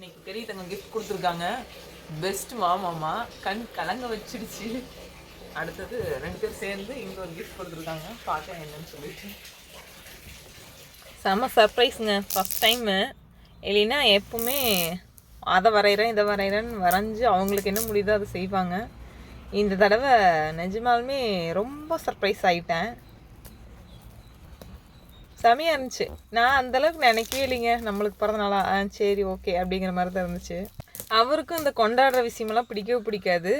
இன்னைக்கு பெரிய தங்க கிஃப்ட் கொடுத்துருக்காங்க. பெஸ்ட் மாமாமா கண் கலங்க வச்சிடுச்சு. அடுத்தது ரெண்டு பேர் சேர்ந்து இங்க ஒரு கிஃப்ட் கொடுத்துருக்காங்க. பார்க்க என்னன்னு சொல்லிட்டு. செம்ம சர்ப்ரைஸுங்க ஃபஸ்ட் டைமு இல்லைன்னா எப்பவுமே அதை வரைகிறேன் இதை வரைகிறேன்னு வரைஞ்சி அவங்களுக்கு என்ன முடியுதோ அதை செய்வாங்க. இந்த தடவை நிஜமாலுமே ரொம்ப சர்ப்ரைஸ் ஆகிட்டேன் செமையாக இருந்துச்சு. நான் அந்த அளவுக்கு நினைக்கவே இல்லைங்க. நம்மளுக்கு பிறந்த நாளா ஆ சரி ஓகே அப்படிங்கிற மாதிரி தான் இருந்துச்சு. அவருக்கும் இந்த கொண்டாடுற விஷயமெல்லாம் பிடிக்கவே பிடிக்காது.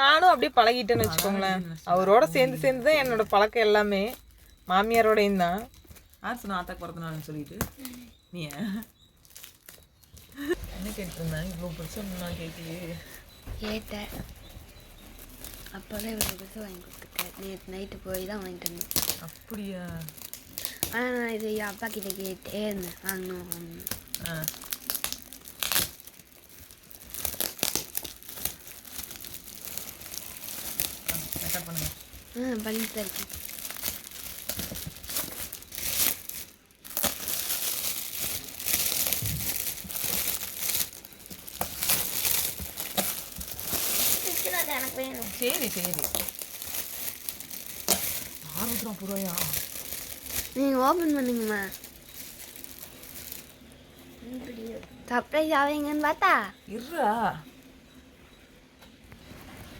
நானும் அப்படியே பழகிட்டேன்னு வச்சுக்கோங்களேன். அவரோட சேர்ந்து சேர்ந்து தான் என்னோட பழக்கம் எல்லாமே. மாமியாரோடையும் தான். யார் சொன்ன ஆத்தாக்கு பிறந்த நாள்னு சொல்லிட்டு? நீ என்ன கேட்டிருந்தேன் இவ்வளோ பிடிச்ச நான் கேட்டியே. கேட்டேன். அப்போதான் இவ்வளோ புதுசு வாங்கி கொடுத்துருக்கேன் நேற்று நைட்டு போய் தான் வாங்கிட்டு வந்தேன். அப்படியா? ஆனால் நான் இது அப்பா கிட்ட கேட்டே இருந்தேன் வாங்கணும் வாங்கணும் ஆ பண்ணிட்டு தான் இருக்கேன் எனக்கு வேணும் சரி சரி அறுபத்தி நாற்பது ரூபாயா நீங்கள் ஓப்பன் பண்ணுங்கம்மா. சர்ப்ரைஸ் ஆவீங்கன்னு பார்த்தா? இருடா.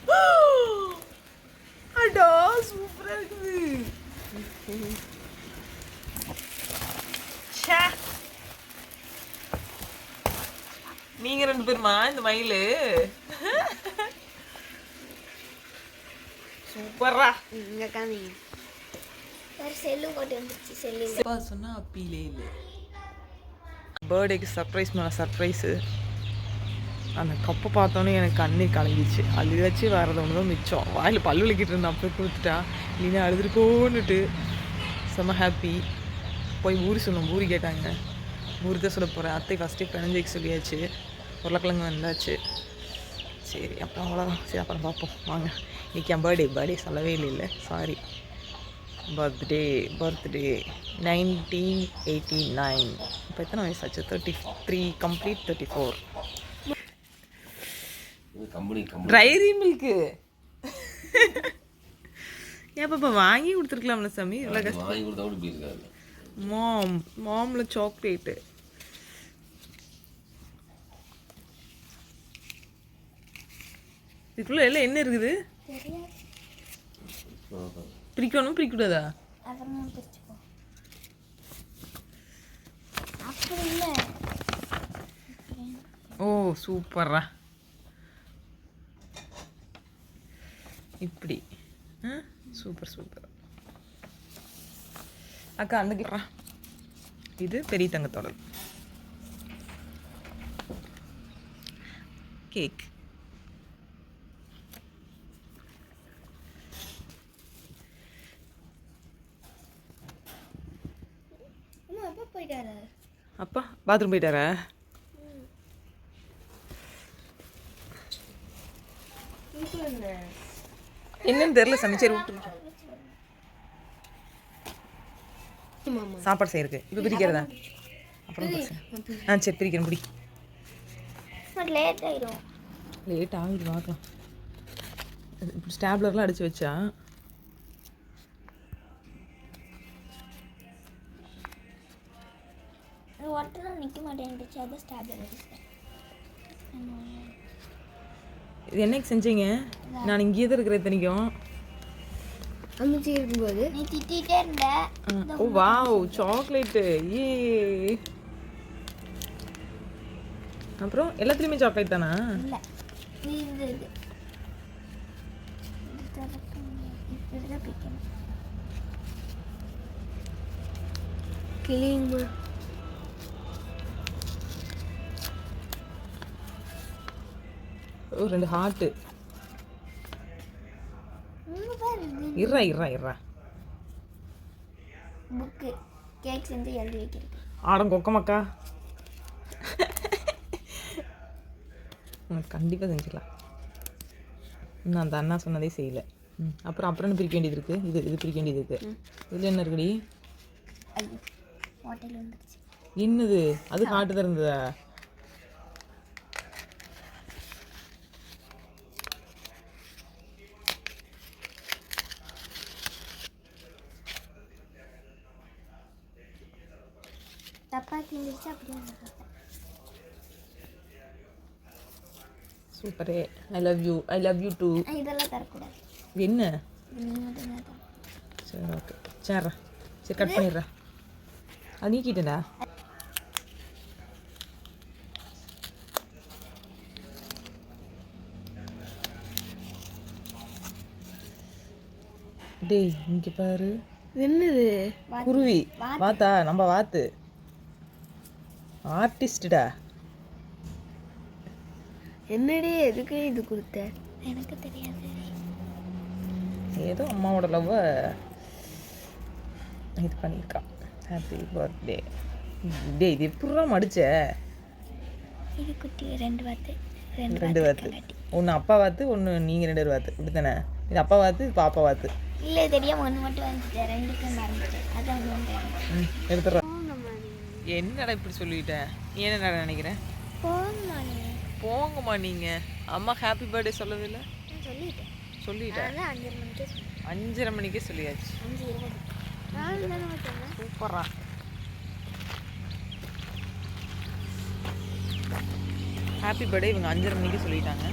அடா சூப்பரா இருக்குது. நீங்க ரெண்டு பேருமா இந்த மயிலு? சூப்பரா இங்கே காமிங்க வேறு செல்லு போட்டு வந்துச்சு செல்லு. அப்பா சொன்னா அப்பீலே இல்லை. பர்த்டேக்கு சர்ப்ரைஸ் மேலே சர்ப்ரைஸு அந்த கப்பை பார்த்தோன்னே எனக்கு கண்ணே கலங்கிச்சு அள்ளி வச்சு வரது ஒன்று தான் மிச்சம். வாயில் பல்லு வலிக்கிட்டு இருந்தேன். அப்போ கொடுத்துட்டா இல்லைன்னா அழுதுருக்கோன்னுட்டு. செம்ம ஹாப்பி போய் ஊரி சொன்னோம் ஊரி கேட்டாங்க. ஊரி தான் சொல்ல போகிறேன் அத்தை ஃபஸ்ட்டே பிணைஞ்சிக்கு சொல்லியாச்சு. உருளைக்கிழங்கு வந்தாச்சு. சரி அப்புறம் அவ்வளோதான் சரி அப்புறம் பார்ப்போம். வாங்க. இன்னைக்கு என் பர்த்டே பர்த்டே சொல்லவே இல்லை sorry birthday birthday nineteen eighty nine இப்போ எத்தனை வயசாச்சு thirty three complete thirty four company company dairy milk ஏன் பாப்பா வாங்கி கொடுத்துருக்கலாம்ல சாமி? இவ்வளோ கஷ்டம். வாங்கி கொடுத்தா கூட இப்படி இருக்காது. மாம் மாமில் சாக்லேட்டு இதுக்குள்ளே எல்லாம் என்ன இருக்குது? பிரிக்கணும்? பிரிக்கூடாதா அப்புறமா பிரிச்சுக்கோ அப்படி இல்லை. ஓ சூப்பரா இப்படி. Super super. அக்கா அந்த கிட்டா இது பெரிய தங்கத்தோட கேக் அம்மா எப்போ போயிட்டாரு அப்பா பாத்ரூம் போயிட்டாரா என்னன்னு தெரியல சமைச்சர் விட்டு சாப்பாடு செய்யறதுக்கு. இப்போ பிரிக்கிறதா? அப்புறம். ஆ சரி பிரிக்கிறேன் பிடி லேட் ஆயிடும் லேட் ஆகுது பார்க்கலாம். இப்படி ஸ்டாப்லர்லாம் அடிச்சு வச்சா மாட்டேன்டுச்சு அதான் இது என்னைக்கு செஞ்சீங்க? நான் இங்கேயே தான் இருக்கிறேன் இத்தனைக்கும். அமைச்சி இருக்கும்போது. நீ திட்டிகிட்டே இருந்த. ஆ, ஓ வாவ் சாக்லேட்டு ஏ. அப்புறம் எல்லாத்துலேயுமே சாக்லேட் தானா? இல்லை. ஓ ரெண்டு ஹார்ட்டு இறா இறா இறா புக்கு கேக் செஞ்சு எழுதி வைக்கிறது ஆடம் கொக்கமக்கா. கண்டிப்பாக செஞ்சுக்கலாம். இன்னும் அந்த அண்ணா சொன்னதே செய்யலை. ம் அப்புறம் அப்புறம் என்ன பிரிக்க வேண்டியது இருக்குது இது இது பிரிக்க வேண்டியது இருக்குது இதில் என்ன இருக்குடி? என்னது? அது ஹார்ட்டு தான் தப்பா கிண்டிச்சு அப்படியே சூப்பரே. I love you I love you too இதெல்லாம் தரக்கூடாது. என்ன? சரி ஓகே சரிடா சரி கட் பண்ணிடுறா. அது நீக்கிட்டேன்டா. டேய் இங்க பாரு. என்னது? குருவி. வாத்தா நம்ம வாத்து. ஆர்டிஸ்டா என்னடி எதுக்கு இது கொடுத்த? எனக்கு தெரியாது. ஏதோ அம்மாவோட லவ்வை இது பண்ணியிருக்கான் ஹாப்பி பர்த்டே டேய் இது எப்படிடா மடிச்ச? இது குட்டி ரெண்டு வாத்து ரெண்டு வாத்து ஒன்று அப்பா வாத்து ஒன்று நீங்கள் ரெண்டு பேர் வாத்து. இப்படி தானே? இது அப்பா வாத்து இது பாப்பா வாத்து. இல்லை தெரியாம ஒன்று மட்டும் வந்துட்டேன் ரெண்டுக்கும் மறந்துட்டேன். அதான் ஒன்று ம் எடுத்துடுறா. என்னடா இப்படி சொல்லிட்டேன் நீ என்ன நினைக்கிறேன் போங்கம்மா நீங்கள் அம்மா ஹாப்பி பர்த்டே சொல்லவே இல்லை சொல்லிட்டேன். அஞ்சரை மணிக்கே அஞ்சரை மணிக்கே சொல்லியாச்சு. சூப்பரா. ஹாப்பி பர்த்டே இவங்க அஞ்சரை மணிக்கு சொல்லிட்டாங்க.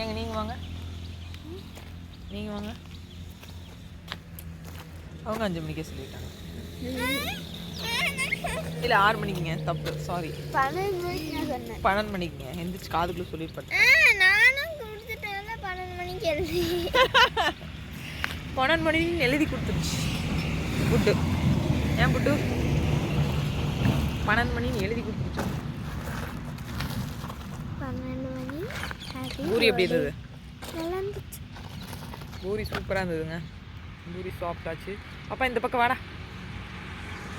ஏங்க நீங்கள் வாங்க. நீங்கள் வாங்க. அவங்க அஞ்சு மணிக்கே சொல்லிட்டாங்க. இல்லை ஆறு மணிக்குங்க. தப்பு. சாரி பன்னெண்டு மணிக்கு சொன்னேன். பன்னெண்டு மணிக்குங்க. எந்திரிச்சு காதுக்குள்ளே ஆ, நானும் கொடுத்துட்டேன் பன்னெண்டு மணிக்கு எழுதி. பன்னெண்டு மணின்னு எழுதி கொடுத்துருச்சு. புட்டு ஏன் புட்டு பன்னெண்டு மணின்னு எழுதி கொடுத்துருச்சு. பன்னெண்டு மணி பூரி எப்படி இருந்தது? பூரி சூப்பராக இருந்ததுங்க. பூரி சாப்பிட்டாச்சு அப்பா இந்த பக்கம் வாடா.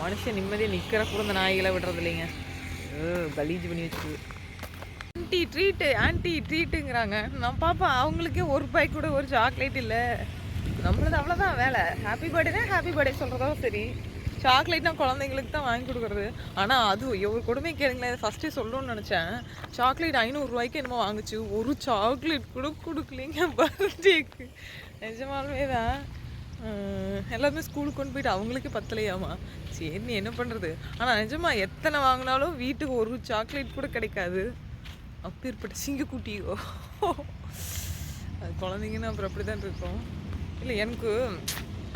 மனுஷன் நிம்மதியாக நிற்கிற கூட இந்த நாய்களை விடுறது இல்லைங்க. கலீஜ் பண்ணி வச்சு ஆன்ட்டி ட்ரீட்டு ஆன்ட்டி ட்ரீட்டுங்கிறாங்க நான் பாப்பா அவங்களுக்கே ஒரு பாய் கூட ஒரு சாக்லேட் இல்லை. நம்மளது அவ்வளோதான் வேலை. ஹாப்பி பர்த்டேனா ஹாப்பி பர்த்டே சொல்கிறதோ சரி. சாக்லேட்னா குழந்தைங்களுக்கு தான் வாங்கி கொடுக்குறது. ஆனால் அது ஒரு கொடுமை கேளுங்களேன் ஃபஸ்ட்டே சொல்லணும்னு நினச்சேன். சாக்லேட் ஐநூறுரூவாய்க்கு என்னமோ வாங்குச்சு. ஒரு சாக்லேட் கூட கொடுக்கலைங்க பர்த்டேக்கு நிஜமாலுமே தான் எல்லாருமே ஸ்கூலுக்கு கொண்டு போயிட்டு அவங்களுக்கு பத்தலையாமா? சரி நீ என்ன பண்ணுறது ஆனால் நிஜமா எத்தனை வாங்கினாலும் வீட்டுக்கு ஒரு சாக்லேட் கூட கிடைக்காது. அப்பேற்பட்ட சிங்கக்குட்டியோ. அது குழந்தைங்கன்னா அப்புறம் அப்படி தான் இருக்கும். இல்லை எனக்கு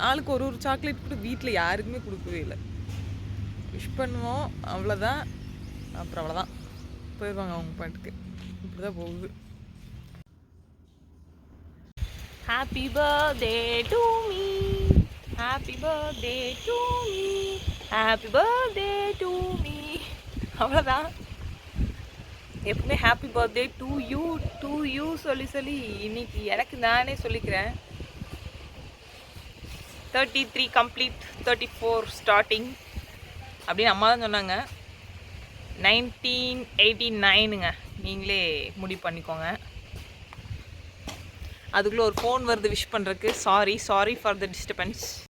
ஆளுக்கு ஒரு ஒரு சாக்லேட் கூட வீட்டில் யாருக்குமே கொடுக்கவே இல்லை. விஷ் பண்ணுவோம் அவ்வளோதான் அப்புறம் அவ்வளோதான் போயிடுவாங்க அவங்க பாட்டுக்கு. இப்படி தான் போகுது. Happy birthday to me happy birthday to me happy birthday to me அவ்வளோதான் எப்பவுமே happy birthday to you to you சொல்லி சொல்லி இன்னைக்கு எனக்கு நானே சொல்லிக்கிறேன். Thirty three complete thirty four starting அப்படின்னு அம்மா தான் சொன்னாங்க. நைன்டீன் எயிட்டி நைனுங்க நீங்களே முடிவு பண்ணிக்கோங்க. அதுக்குள்ளே ஒரு ஃபோன் வருது விஷ் பண்ணுறதுக்கு sorry sorry for the disturbance